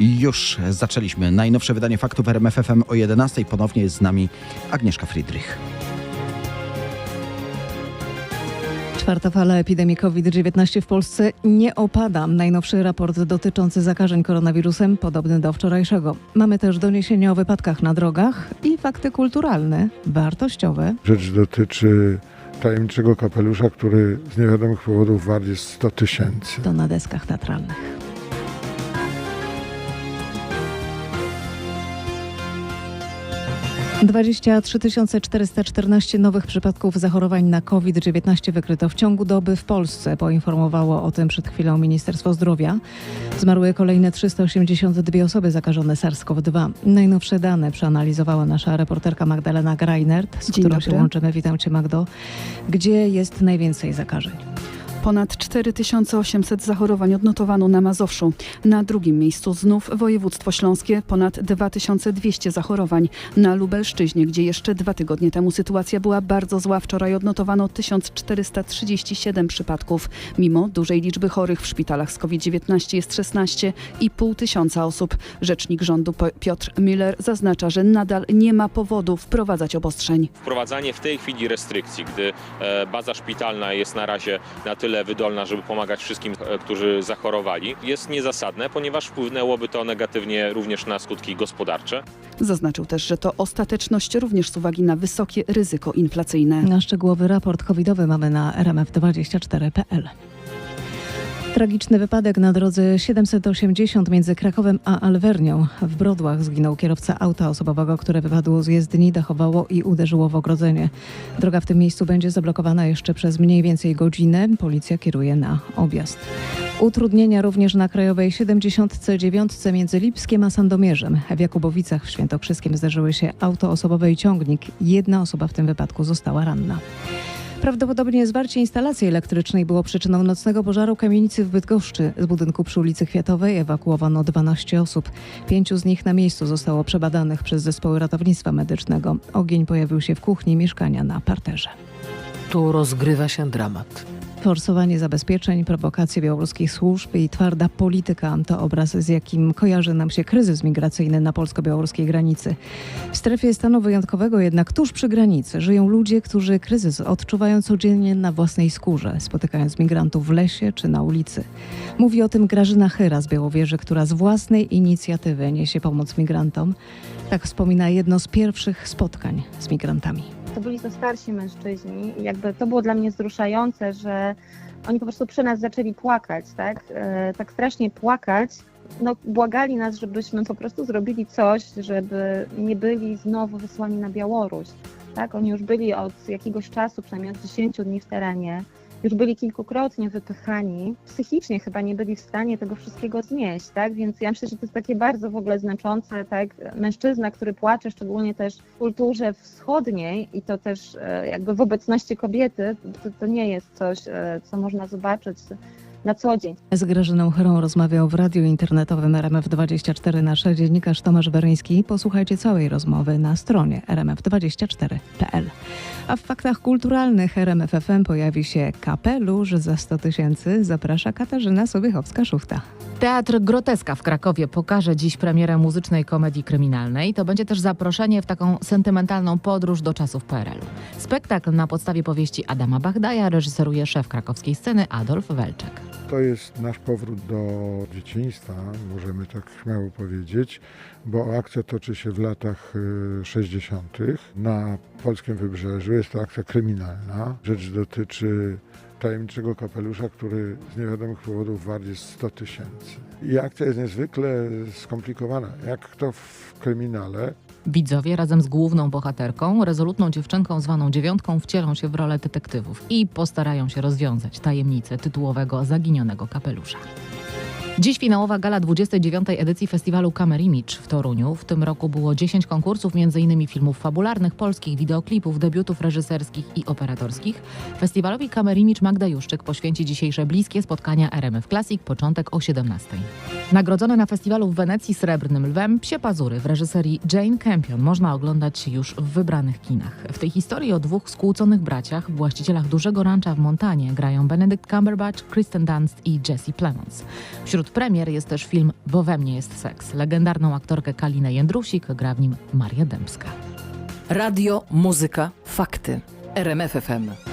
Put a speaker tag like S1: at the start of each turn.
S1: Już zaczęliśmy. Najnowsze wydanie faktów RMFFM o 11. Ponownie jest z nami Agnieszka Friedrich.
S2: Czwarta fala epidemii COVID-19 w Polsce nie opada. Najnowszy raport dotyczący zakażeń koronawirusem podobny do wczorajszego. Mamy też doniesienia o wypadkach na drogach i fakty kulturalne, wartościowe.
S3: Rzecz dotyczy tajemniczego kapelusza, który z niewiadomych powodów wart jest 100 tysięcy.
S2: To na deskach teatralnych. Dwadzieścia trzy 414 nowych przypadków zachorowań na COVID-19 wykryto w ciągu doby w Polsce. Poinformowało o tym przed chwilą Ministerstwo Zdrowia. Zmarły kolejne 382 osoby zakażone SARS-CoV-2. Najnowsze dane przeanalizowała nasza reporterka Magdalena Greinert, z
S4: Dzień
S2: którą się
S4: dobry.
S2: łączymy. Witam Cię Magdo. Gdzie jest najwięcej zakażeń?
S4: Ponad 4800 zachorowań odnotowano na Mazowszu. Na drugim miejscu znów województwo śląskie, ponad 2200 zachorowań. Na Lubelszczyźnie, gdzie jeszcze dwa tygodnie temu sytuacja była bardzo zła, wczoraj odnotowano 1437 przypadków. Mimo dużej liczby chorych w szpitalach z COVID-19 jest 16,5 tysiąca osób. Rzecznik rządu Piotr Miller zaznacza, że nadal nie ma powodu wprowadzać obostrzeń.
S5: wprowadzanie w tej chwili restrykcji, gdy e, baza szpitalna jest na razie na tyle wydolna, żeby pomagać wszystkim, e, którzy zachorowali, jest niezasadne, ponieważ wpłynęłoby to negatywnie również na skutki gospodarcze.
S4: Zaznaczył też, że to ostateczność również z uwagi na wysokie ryzyko inflacyjne.
S2: Na szczegółowy raport covidowy mamy na rmf24.pl. Tragiczny wypadek na drodze 780 między Krakowem a Alwernią. W Brodłach zginął kierowca auta osobowego, które wypadło z jezdni, dachowało i uderzyło w ogrodzenie. Droga w tym miejscu będzie zablokowana jeszcze przez mniej więcej godzinę. Policja kieruje na objazd. Utrudnienia również na Krajowej 79 między Lipskiem a Sandomierzem. W Jakubowicach w Świętokrzyskiem zdarzyły się auto osobowe i ciągnik. Jedna osoba w tym wypadku została ranna. Prawdopodobnie zwarcie instalacji elektrycznej było przyczyną nocnego pożaru kamienicy w Bydgoszczy. Z budynku przy ulicy Kwiatowej ewakuowano 12 osób. Pięciu z nich na miejscu zostało przebadanych przez zespoły ratownictwa medycznego. Ogień pojawił się w kuchni mieszkania na parterze.
S6: Tu rozgrywa się dramat.
S2: Forsowanie zabezpieczeń, prowokacje białoruskich służb i twarda polityka to obraz, z jakim kojarzy nam się kryzys migracyjny na polsko-białoruskiej granicy. W strefie stanu wyjątkowego jednak tuż przy granicy żyją ludzie, którzy kryzys odczuwają codziennie na własnej skórze, spotykając migrantów w lesie czy na ulicy. Mówi o tym Grażyna Chyra z Białowieży, która z własnej inicjatywy niesie pomoc migrantom. Tak wspomina jedno z pierwszych spotkań z migrantami.
S7: To byli to starsi mężczyźni i jakby to było dla mnie wzruszające, że oni po prostu przy nas zaczęli płakać, tak? E, tak strasznie płakać. No, błagali nas, żebyśmy po prostu zrobili coś, żeby nie byli znowu wysłani na Białoruś. Tak? Oni już byli od jakiegoś czasu, przynajmniej od 10 dni w terenie, już byli kilkukrotnie wypychani. Psychicznie chyba nie byli w stanie tego wszystkiego znieść, tak? Więc ja myślę, że to jest takie bardzo w ogóle znaczące, tak? Mężczyzna, który płacze, szczególnie też w kulturze wschodniej i to też e, jakby w obecności kobiety, to, to nie jest coś, e, co można zobaczyć na co dzień.
S2: Z Grażyną Chyrą rozmawiał w radiu internetowym RMF24 nasz dziennikarz Tomasz Weryński. Posłuchajcie całej rozmowy na stronie rmf24.pl. A w faktach kulturalnych RMF FM pojawi się kapelusz za 100 tysięcy. Zaprasza Katarzyna Sobiechowska-Szuchta.
S6: Teatr Groteska w Krakowie pokaże dziś premierę muzycznej komedii kryminalnej. To będzie też zaproszenie w taką sentymentalną podróż do czasów PRL-u. Spektakl na podstawie powieści Adama Bagdaja reżyseruje szef krakowskiej sceny Adolf Welczek.
S3: To jest nasz powrót do dzieciństwa, możemy tak śmiało powiedzieć, bo akcja toczy się w latach y, 60. na polskim wybrzeżu. Jest to akcja kryminalna. Rzecz dotyczy tajemniczego kapelusza, który z niewiadomych powodów wart jest 100 tysięcy. I akcja jest niezwykle skomplikowana. Jak to w kryminale,
S6: Widzowie razem z główną bohaterką, rezolutną dziewczynką zwaną Dziewiątką, wcielą się w rolę detektywów i postarają się rozwiązać tajemnicę tytułowego zaginionego kapelusza. Dziś finałowa gala 29. edycji festiwalu Camera Image w Toruniu. W tym roku było 10 konkursów, m.in. filmów fabularnych, polskich, wideoklipów, debiutów reżyserskich i operatorskich. Festiwalowi Camera Image Magda Juszczyk poświęci dzisiejsze bliskie spotkania RMF Classic, początek o 17. Nagrodzony na festiwalu w Wenecji Srebrnym Lwem Psie Pazury w reżyserii Jane Campion można oglądać już w wybranych kinach. W tej historii o dwóch skłóconych braciach, właścicielach dużego rancha w Montanie grają Benedict Cumberbatch, Kristen Dunst i Jesse Plemons. Wśród premier jest też film Bo we mnie jest seks. Legendarną aktorkę Kalinę Jędrusik gra w nim Maria Dębska.
S8: Radio, muzyka, fakty. RMFFM.